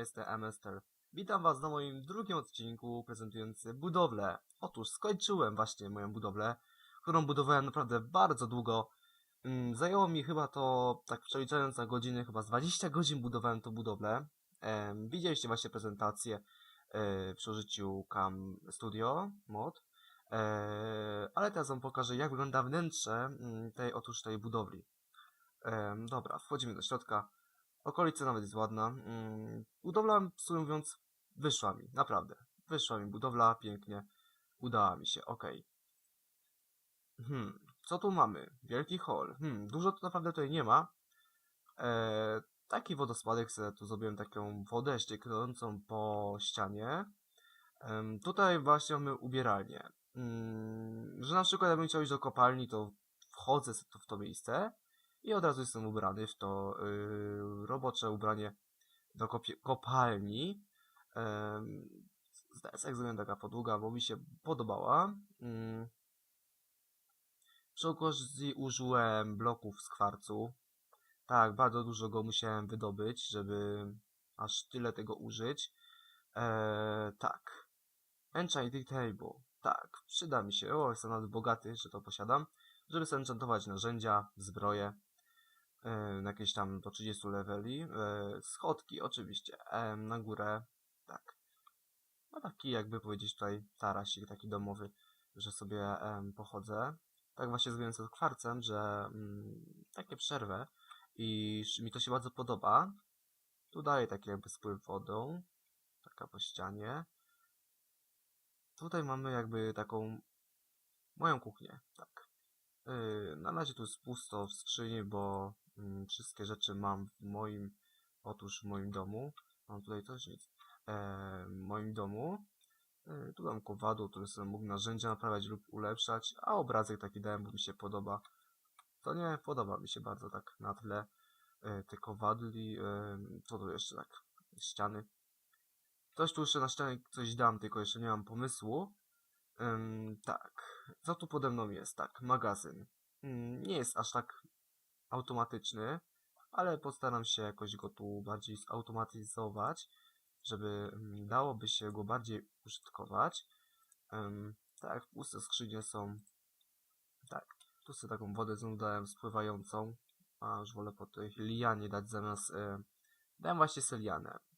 jestem Emester. Witam was na moim drugim odcinku prezentującym budowlę. Otóż skończyłem właśnie moją budowlę, którą budowałem naprawdę bardzo długo. Mm, Zajęło mi chyba to, tak przeliczając na godziny, chyba z 20 godzin budowałem tą budowlę. Widzieliście właśnie prezentację e, przy użyciu Cam Studio mod. E, ale teraz wam pokażę, jak wygląda wnętrze mm, tej, otóż tej budowli. Dobra, wchodzimy do środka. Okolica nawet jest ładna. Mm, Budowla, w sumie mówiąc, wyszła mi, naprawdę. Wyszła mi budowla, pięknie. Udała mi się, okej. Hmm, co tu mamy? Wielki hall. Hmm, dużo tu naprawdę tutaj nie ma. E, taki wodospadek sobie tu zrobiłem taką wodę ściekającą po ścianie. Em, tutaj właśnie mamy ubieralnię. Mm, że na przykład jakbym chciał iść do kopalni, to wchodzę tu w to miejsce i od razu jestem ubrany w to yy, robocze ubranie do kopalni. Em, Zdaję sobie, taka podługa, bo mi się podobała. Mm. Przy okazji użyłem bloków z kwarcu. Tak, bardzo dużo go musiałem wydobyć, żeby aż tyle tego użyć. Eee, tak. Enchanting Table. Tak, przyda mi się. O, jestem nawet bogaty, że to posiadam. Żeby sobie enchantować narzędzia, zbroje. Na jakieś tam do 30 leveli. Eee, schodki, oczywiście. Em, na górę. Tak. No taki, jakby powiedzieć tutaj, tarasik taki domowy, że sobie pochodzę. Tak właśnie zrobiłem z kwarcem, że mm, takie przerwę i mi to się bardzo podoba. Tu daję taki jakby spływ wodą, taka po ścianie. Tutaj mamy jakby taką moją kuchnię, tak. Yy, na razie tu jest pusto w skrzyni, bo mm, wszystkie rzeczy mam w moim, otóż w moim domu. Mam tutaj też nic. E, w moim domu. Yy, tu mam kowadło, które sobie mógł narzędzia naprawiać lub ulepszać, a obrazek taki dałem, bo mi się podoba. To nie podoba mi się bardzo tak na tle e, te kowadli. E, co tu jeszcze tak? Ściany. Coś tu jeszcze na ścianie coś dam, tylko jeszcze nie mam pomysłu. Tak. Co tu pode mną jest? Tak, magazyn. Ym, nie jest aż tak automatyczny, ale postaram się jakoś go tu bardziej zautomatyzować, żeby ym, dałoby się go bardziej użytkować. Tak, puste skrzynie są. Tak, tu sobie taką wodę znów dałem spływającą, a już wolę po tej lianie dać zamiast. E, dałem właśnie selianę mm,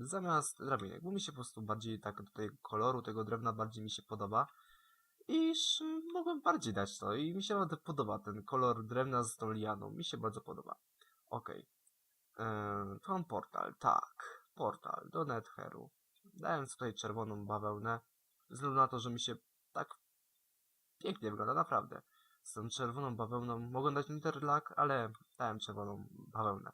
zamiast drabinek, bo mi się po prostu bardziej tak do tego koloru tego drewna bardziej mi się podoba. Iż y, mogłem bardziej dać to i mi się naprawdę podoba ten kolor drewna z tą lianą. Mi się bardzo podoba. Okej. Okay. To mam portal, tak. Portal do Netheru. Dałem tutaj czerwoną bawełnę. Ze względu na to, że mi się tak pięknie wygląda, naprawdę. Z tą czerwoną bawełną mogłem dać Netherlack, ale dałem czerwoną bawełnę.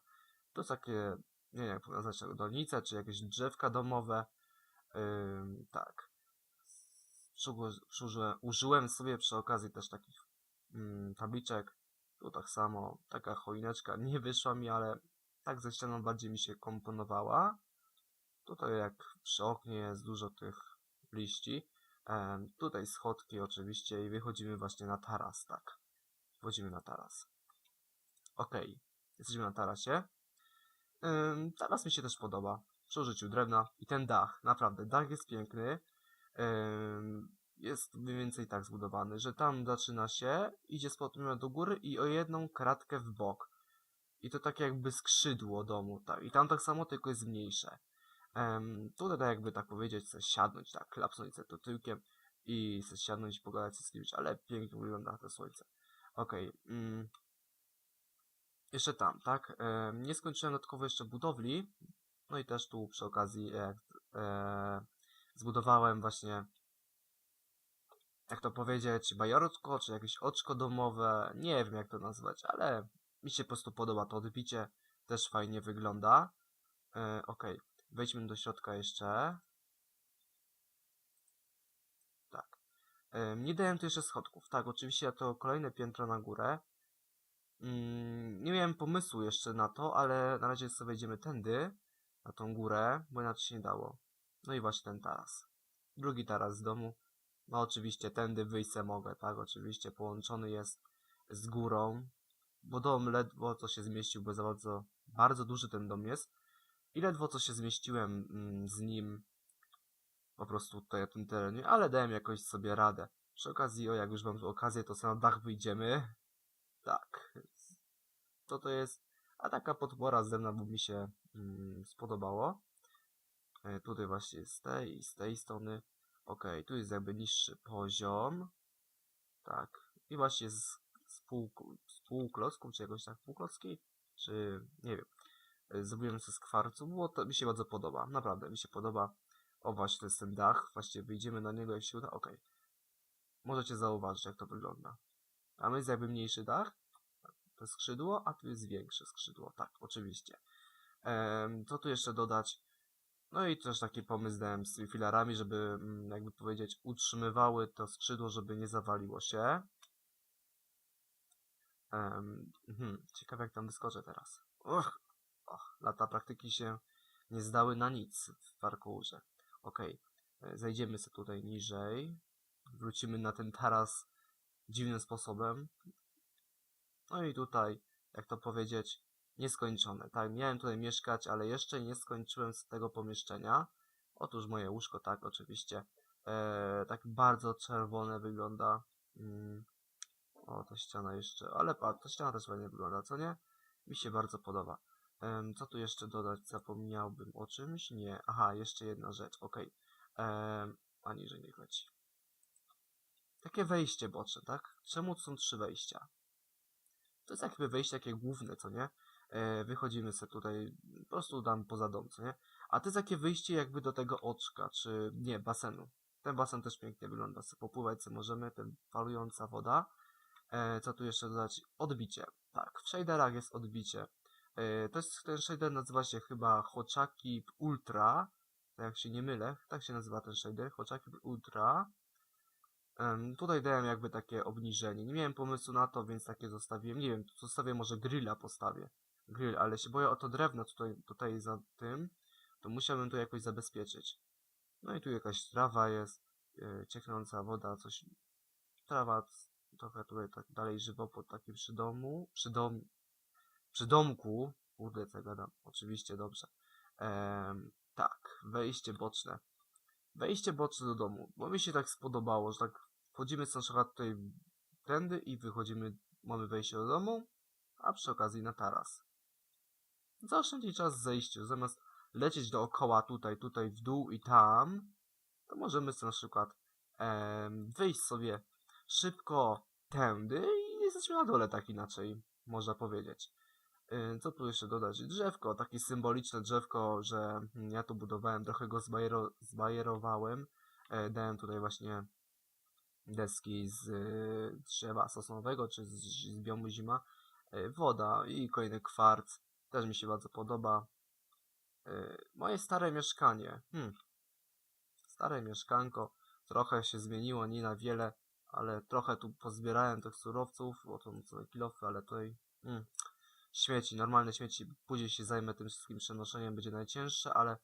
To jest takie nie wiem jak to nazwać, donice, czy jakieś drzewka domowe. Ym, tak. Użyłem, użyłem sobie przy okazji też takich ym, tabliczek. Tu tak samo, taka choineczka nie wyszła mi, ale tak ze ścianą bardziej mi się komponowała. Tutaj jak przy oknie jest dużo tych liści. Tutaj schodki oczywiście i wychodzimy właśnie na taras, tak. Wchodzimy na taras. Okej, jesteśmy na tarasie. Ym, teraz mi się też podoba. Przy użyciu drewna i ten dach, naprawdę, dach jest piękny. Jest mniej więcej tak zbudowany, że tam zaczyna się, idzie z podmiotą do góry i o jedną kratkę w bok. I to tak jakby skrzydło domu, tak. I tam tak samo, tylko jest mniejsze. Tutaj tak jakby tak powiedzieć, chcę siadnąć, tak, klapsnąć sobie to tyłkiem i chcę siadnąć i pogadać z kimś, ale pięknie wygląda to słońce. Okej, mm, jeszcze tam, tak? Nie skończyłem dodatkowo jeszcze budowli. No i też tu przy okazji e, e, zbudowałem właśnie, jak to powiedzieć, bajorotko, czy jakieś oczko domowe. Nie wiem jak to nazwać, ale mi się po prostu podoba to odbicie. Też fajnie wygląda. E, Okej, wejdźmy do środka jeszcze. Tak. Nie dałem tu jeszcze schodków. Tak, oczywiście to kolejne piętro na górę. Mm, nie miałem pomysłu jeszcze na to, ale na razie sobie idziemy tędy, na tą górę, bo inaczej się nie dało. No i właśnie ten taras. Drugi taras z domu. No oczywiście tędy wyjść se mogę, tak? Oczywiście połączony jest z górą, bo dom ledwo co się zmieścił, bo za bardzo, bardzo duży ten dom jest. I ledwo co się zmieściłem mm, z nim po prostu tutaj na tym terenie, ale dałem jakoś sobie radę. Przy okazji, o jak już mam okazję, to sobie na dach wyjdziemy. Tak. Co to jest? A taka podpora z zewnątrz mi się mm, spodobało. E, tutaj właśnie z tej i z tej strony. Ok, tu jest jakby niższy poziom. Tak. I właśnie z, z, pół, z półklocków, czy jakoś tak półklocki, czy nie wiem. E, Zrobiłem to z kwarcu, bo to mi się bardzo podoba. Naprawdę mi się podoba. O właśnie, to jest ten dach. Właśnie wyjdziemy na niego jak się uda. Ok. Możecie zauważyć jak to wygląda. Tam jest jakby mniejszy dach. To skrzydło, a tu jest większe skrzydło. Tak, oczywiście. Em, co tu jeszcze dodać? No i też taki pomysł dałem z filarami, żeby, mm, jakby powiedzieć, utrzymywały to skrzydło, żeby nie zawaliło się. Em, mhm, ciekawe jak tam wyskoczę teraz. Och, och, lata praktyki się nie zdały na nic w parkurze. Okej, e, zejdziemy sobie tutaj niżej. Wrócimy na ten taras dziwnym sposobem. No i tutaj, jak to powiedzieć, nieskończone. Tak, miałem tutaj mieszkać, ale jeszcze nie skończyłem z tego pomieszczenia. Otóż moje łóżko, tak, oczywiście. E, tak bardzo czerwone wygląda. Mm. O, ta ściana jeszcze, ale patrz, ta ściana też ładnie wygląda, co nie? Mi się bardzo podoba. Co tu jeszcze dodać? Zapomniałbym o czymś? Nie. Aha, jeszcze jedna rzecz, okej. Em, A niżej nie leci. Takie wejście boczne, tak? Czemu są trzy wejścia? To jest jakby wejście takie główne, co nie? E, wychodzimy sobie tutaj, po prostu dam poza dom, co nie? A to jest takie wyjście jakby do tego oczka, czy nie, basenu. Ten basen też pięknie wygląda, sobie popływać sobie możemy, ten falująca woda. E, co tu jeszcze dodać? Odbicie. Tak, w shaderach jest odbicie. E, to jest, ten shader nazywa się chyba Hochaki Ultra, jak się nie mylę, tak się nazywa ten shader, Hochaki Ultra. Tutaj dałem jakby takie obniżenie. Nie miałem pomysłu na to, więc takie zostawiłem. Nie wiem, zostawię może grilla postawię. Grill, ale się boję o to drewno tutaj, tutaj za tym. To musiałbym to jakoś zabezpieczyć. No i tu jakaś trawa jest. Yy, cieknąca woda, coś. Trawa trochę tutaj tak dalej żywopłot taki przy domu. Przy dom... Przy domku. Kurde, co gadam. Oczywiście, dobrze. Em, tak, wejście boczne. Wejście boczne do domu, bo mi się tak spodobało, że tak wchodzimy na przykład tutaj tędy i wychodzimy, mamy wejście do domu, a przy okazji na taras. Zaoszczędzić czas w zejściu, zamiast lecieć dookoła tutaj, tutaj w dół i tam, to możemy sobie na przykład em, wyjść sobie szybko tędy i jesteśmy na dole tak inaczej, można powiedzieć. Yy, Co tu jeszcze dodać? Drzewko, takie symboliczne drzewko, że mm, ja tu budowałem, trochę go zbajero, zbajerowałem. E, Dałem tutaj właśnie deski z y, drzewa sosnowego, czy z, z biomu zima. E, Woda i kolejny kwarc, też mi się bardzo podoba. E, Moje stare mieszkanie, hmm. Stare mieszkanko, trochę się zmieniło, nie na wiele, ale trochę tu pozbierałem tych surowców, bo to są kilofy, ale tutaj... Hmm śmieci, normalne śmieci. Później się zajmę tym wszystkim przenoszeniem, będzie najcięższe, ale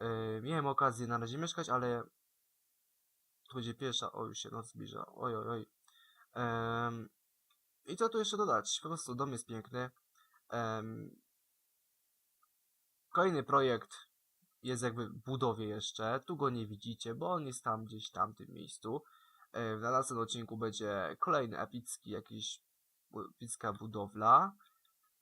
yy, miałem okazję na razie mieszkać, ale będzie pierwsza, o już się noc zbliża, oj, oj, oj. Em, I co tu jeszcze dodać? Po prostu dom jest piękny. Em, kolejny projekt jest jakby w budowie jeszcze, tu go nie widzicie, bo on jest tam gdzieś tam w tym miejscu. E, Na następnym odcinku będzie kolejny epicki jakiś epicka budowla.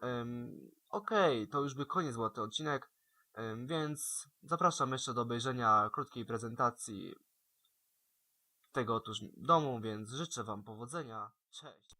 Em, Okej, to już by koniec był ten odcinek, em, więc zapraszam jeszcze do obejrzenia krótkiej prezentacji tego otóż domu, więc życzę Wam powodzenia. Cześć!